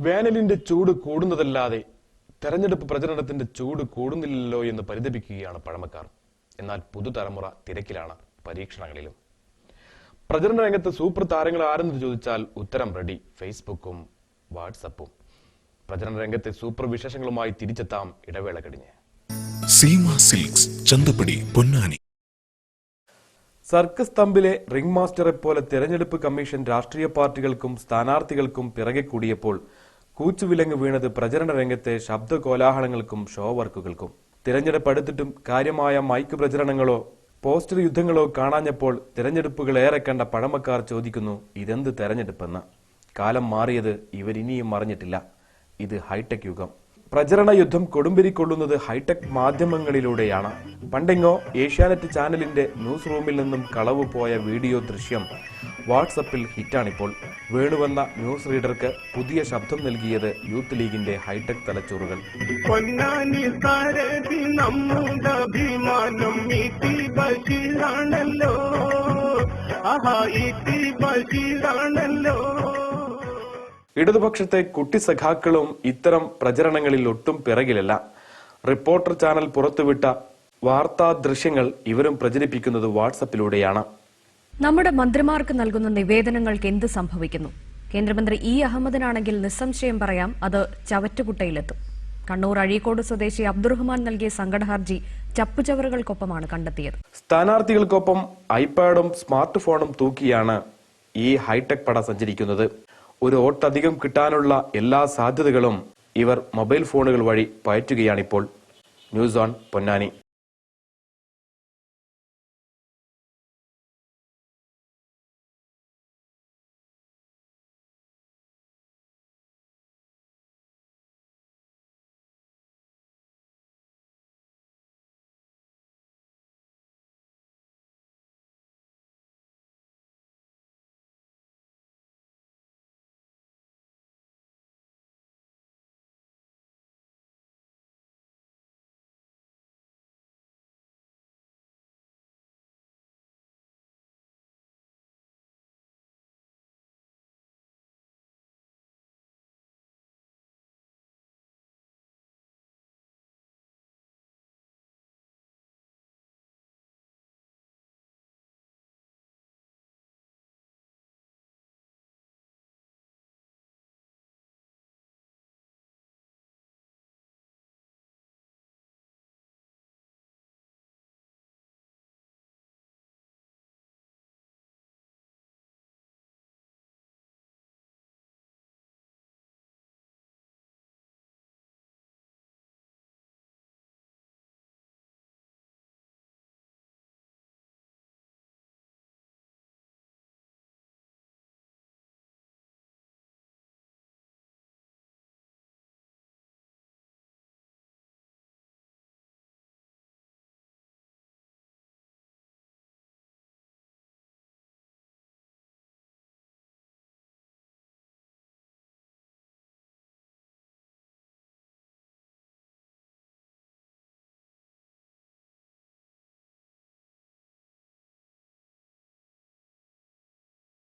വേനലിന്റെ ചൂട് കൂടുന്നതല്ലാതെ തെരഞ്ഞെടുപ്പ് പ്രചരണത്തിന്റെ ചൂട് കൂടുന്നില്ലല്ലോ എന്ന് പരിതപിക്കുകയാണ് പഴമക്കാർ. എന്നാൽ പുതുതലമുറ തിരക്കിലാണ് പരീക്ഷണങ്ങളിലും. പ്രചരണ രംഗത്ത് സൂപ്പർ താരങ്ങൾ ആരെന്ന് ചോദിച്ചാൽ ഉത്തരം റെഡി. ഫേസ്ബുക്കും വാട്സപ്പും. പ്രചരണ രംഗത്തെ സൂപ്പർ വിശേഷങ്ങളുമായി തിരിച്ചെത്താം ഇടവേള കഴിഞ്ഞ്. സീമ സിൽക്സ് ചന്തപ്പടി പൊന്നാനി. സർക്കസ് തമ്പിലെ റിംഗ് മാസ്റ്ററെ പോലെ തെരഞ്ഞെടുപ്പ് കമ്മീഷൻ രാഷ്ട്രീയ പാർട്ടികൾക്കും സ്ഥാനാർത്ഥികൾക്കും പിറകെ കൂടിയപ്പോൾ കൂച്ചുവിലങ്ങ് വീണത് പ്രചരണ രംഗത്തെ ശബ്ദ കോലാഹലങ്ങൾക്കും ഷോ വർക്കുകൾക്കും തിരഞ്ഞെടുപ്പ് അടുത്തിട്ടും കാര്യമായ മൈക്ക് പ്രചരണങ്ങളോ പോസ്റ്റർ യുദ്ധങ്ങളോ കാണാഞ്ഞപ്പോൾ തിരഞ്ഞെടുപ്പുകൾ ഏറെ കണ്ട പഴമക്കാർ ചോദിക്കുന്നു ഇതെന്ത് തെരഞ്ഞെടുപ്പെന്ന്? കാലം മാറിയത് ഇവരിനിയും മറിഞ്ഞിട്ടില്ല. ഇത് ഹൈടെക് യുഗം. പ്രചരണ യുദ്ധം കൊടുമ്പിരിക്കൊള്ളുന്നത് ഹൈടെക് മാധ്യമങ്ങളിലൂടെയാണ്. പണ്ടെങ്ങോ ഏഷ്യാനെറ്റ് ചാനലിന്റെ ന്യൂസ് റൂമിൽ നിന്നും കളവ് പോയ വീഡിയോ ദൃശ്യം വാട്സപ്പിൽ ഹിറ്റാണിപ്പോൾ. വേണുവെന്ന ന്യൂസ് റീഡർക്ക് പുതിയ ശബ്ദം നൽകിയത് യൂത്ത് ലീഗിന്റെ ഹൈടെക് തലച്ചോറുകൾ. ബഷീറാണല്ലോ ഇടതുപക്ഷത്തെ കുട്ടി സഖാക്കളും ഇത്തരം പ്രചരണങ്ങളിൽ ഒട്ടും പിറകിലല്ല. റിപ്പോർട്ടർ ചാനൽ പുറത്തുവിട്ട വാർത്താ ദൃശ്യങ്ങൾ ഇവരും പ്രചരിപ്പിക്കുന്നത് വാട്സപ്പിലൂടെയാണ്. നമ്മുടെ മന്ത്രിമാർക്ക് നൽകുന്ന നിവേദനങ്ങൾക്ക് എന്ത് സംഭവിക്കുന്നു? കേന്ദ്രമന്ത്രി ഇ അഹമ്മദിനാണെങ്കിൽ നിസ്സംശയം പറയാം അത് ചവറ്റുകുട്ടയിലെത്തും. കണ്ണൂർ അഴീക്കോട് സ്വദേശി അബ്ദുറഹ്മാൻ നൽകിയ സങ്കട ഹർജി ചപ്പുചവറുകൾക്കൊപ്പമാണ് കണ്ടെത്തിയത്. സ്ഥാനാർത്ഥികൾക്കൊപ്പം ഐപാഡും സ്മാർട്ട് ഫോണും തൂക്കിയാണ് ഈ ഹൈടെക് പട സഞ്ചരിക്കുന്നത്. ഒരു വോട്ടധികം കിട്ടാനുള്ള എല്ലാ സാധ്യതകളും ഇവർ മൊബൈൽ ഫോണുകൾ വഴി പയറ്റുകയാണിപ്പോൾ. News on Ponnani.